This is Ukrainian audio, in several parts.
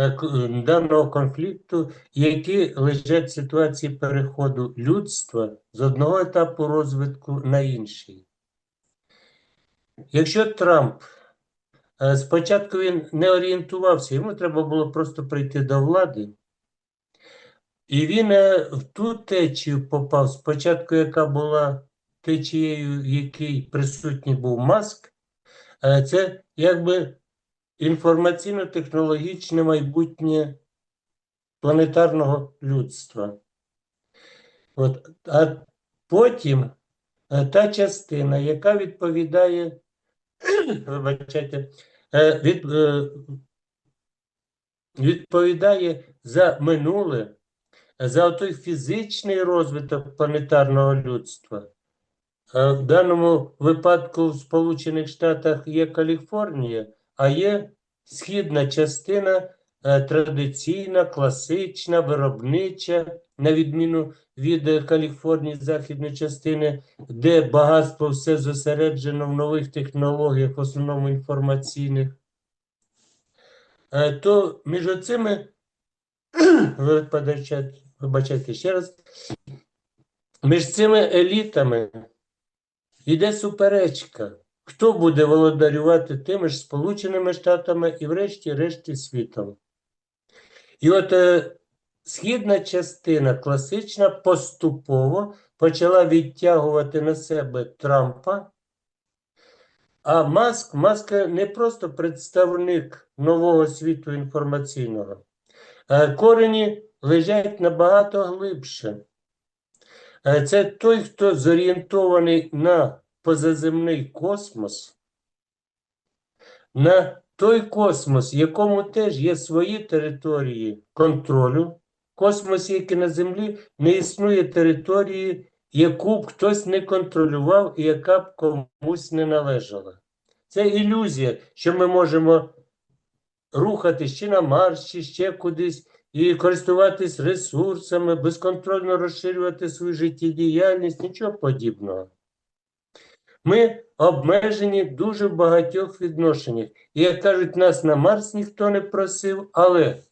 е, е, даного конфлікту, які лежать в ситуації переходу людства з одного етапу розвитку на інший. Якщо Трамп е, спочатку він не орієнтувався, йому треба було просто прийти до влади, і він в ту течію попав, спочатку, яка була течією, в якій присутній був Маск, це якби інформаційно-технологічне майбутнє планетарного людства. От, а потім е, та частина, яка відповідає, вибачайте, е, від, е, відповідає за минуле, за той фізичний розвиток планетарного людства. В даному випадку в Сполучених Штатах є Каліфорнія, а є східна частина е, традиційна, класична, виробнича, на відміну від е, Каліфорнії, західної частини, де багатство все зосереджено в нових технологіях, в основному інформаційних. Е, То між оцими, вибачайте, ще раз, між цими елітами Іде суперечка, хто буде володарювати тими ж Сполученими Штатами і врешті-решті світом. І от е, східна частина класична поступово почала відтягувати на себе Трампа, а Маск, Маск не просто представник нового світу інформаційного. Е, Корені лежать набагато глибше. Е, Це той, хто зорієнтований на позаземний космос, на той космос, в якому теж є свої території контролю. В космосі, який на Землі, не існує території, яку б хтось не контролював і яка б комусь не належала. Це ілюзія, що ми можемо рухатись чи на Марс, чи ще кудись і користуватись ресурсами, безконтрольно розширювати свою життєдіяльність, нічого подібного. Ми обмежені дуже багатьох відношеннях. І, як кажуть, нас на Марс ніхто не просив, але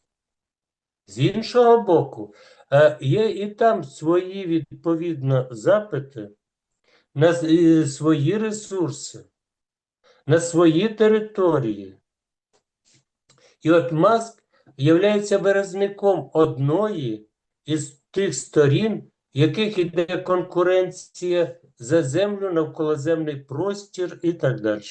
з іншого боку, е, є і там свої відповідно запити на свої ресурси, на свої території. І от Маск являється виразником одної із тих сторін, яких іде конкуренція за землю, навколоземний простір і так далі.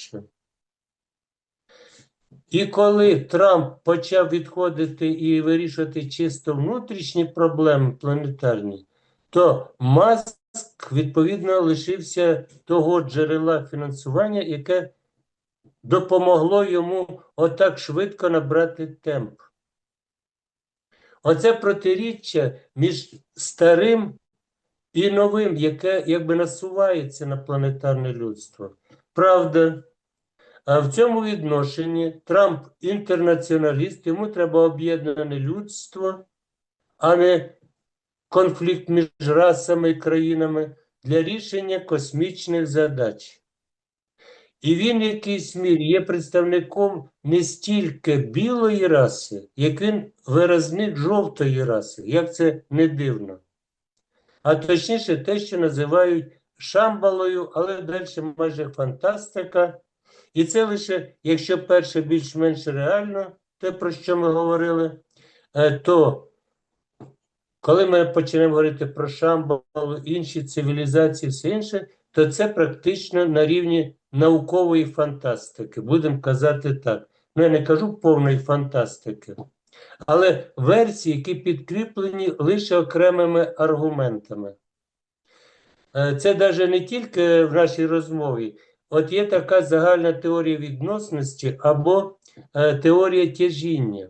І коли Трамп почав відходити і вирішувати чисто внутрішні проблеми планетарні, то Маск, відповідно, лишився того джерела фінансування, яке допомогло йому отак швидко набрати темп. Оце протиріччя між старим і новим, яке якби насувається на планетарне людство. Правда, а в цьому відношенні Трамп інтернаціоналіст, йому треба об'єднане людство, а не конфлікт між расами і країнами для рішення космічних задач. І він в якійсь мірі є представником не стільки білої раси, як він виразник жовтої раси, як це не дивно. А точніше, те, що називають шамбалою, але далі майже фантастика. І це лише, якщо перше більш-менш реально, те, про що ми говорили, е, то коли ми почнемо говорити про Шамбалу, інші цивілізації, все інше, то це практично на рівні наукової фантастики. Будемо казати так. Ну, я не кажу повної фантастики, але версії, які підкріплені лише окремими аргументами. Е, Це навіть не тільки в нашій розмові. От є така загальна теорія відносності або е, теорія тяжіння,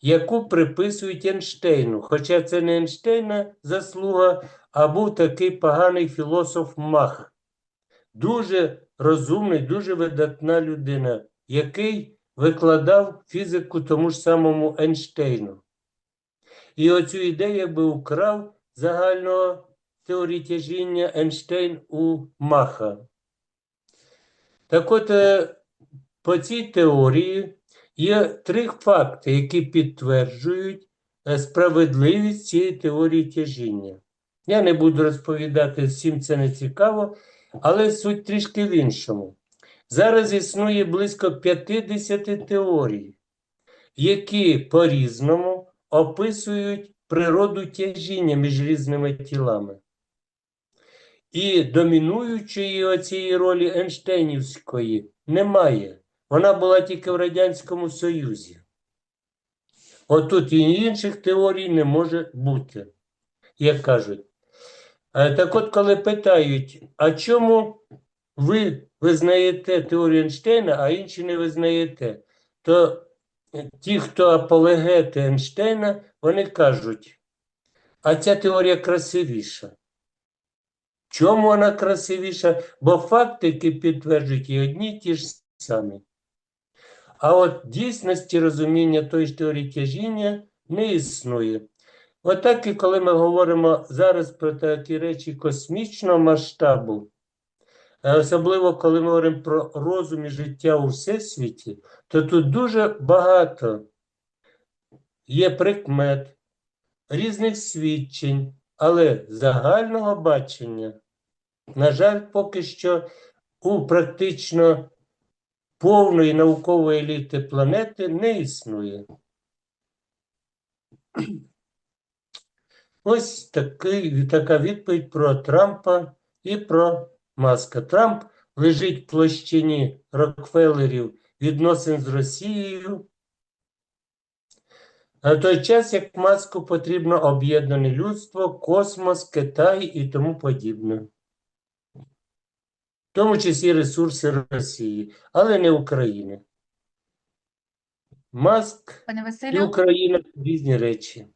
яку приписують Ейнштейну. Хоча це не Ейнштейна заслуга, а був такий поганий філософ Мах. Дуже розумний, дуже видатна людина, який викладав фізику тому ж самому Ейнштейну. І оцю ідею якби украв загального теорії тяжіння Ейнштейн у Маха. Так от, е, по цій теорії Є три факти, які підтверджують е, справедливість цієї теорії тяжіння. Я не буду розповідати, всім це не цікаво, але суть трішки в іншому. Зараз існує близько 50 теорій, які по-різному описують природу тяжіння між різними тілами. І домінуючої оцієї ролі Ейнштейнівської немає. Вона була тільки в Радянському Союзі. Отут і інших теорій не може бути, як кажуть. Е, Так от, коли питають, а чому ви визнаєте теорію Ейнштейна, а інші не визнаєте, то ті, хто апологети Ейнштейна, вони кажуть, а ця теорія красивіша. Чому вона красивіша? Бо факти, які підтверджують, і одні й ті ж самі. А от дійсності розуміння тої ж теорії тяжіння не існує. Отак і коли ми говоримо зараз про такі речі космічного масштабу, особливо коли ми говоримо про розум і життя у всесвіті, то тут дуже багато є прикмет, різних свідчень, але загального бачення, на жаль, поки що у практично повної наукової еліти планети не існує. Ось такий, така відповідь про Трампа і про Маска. Трамп лежить в площині Рокфеллерів відносин з Росією. А в той час, як Маску потрібно об'єднане людство, космос, Китай і тому подібне. В тому числі ресурси Росії, але не України. Маск Пане і Україна різні речі.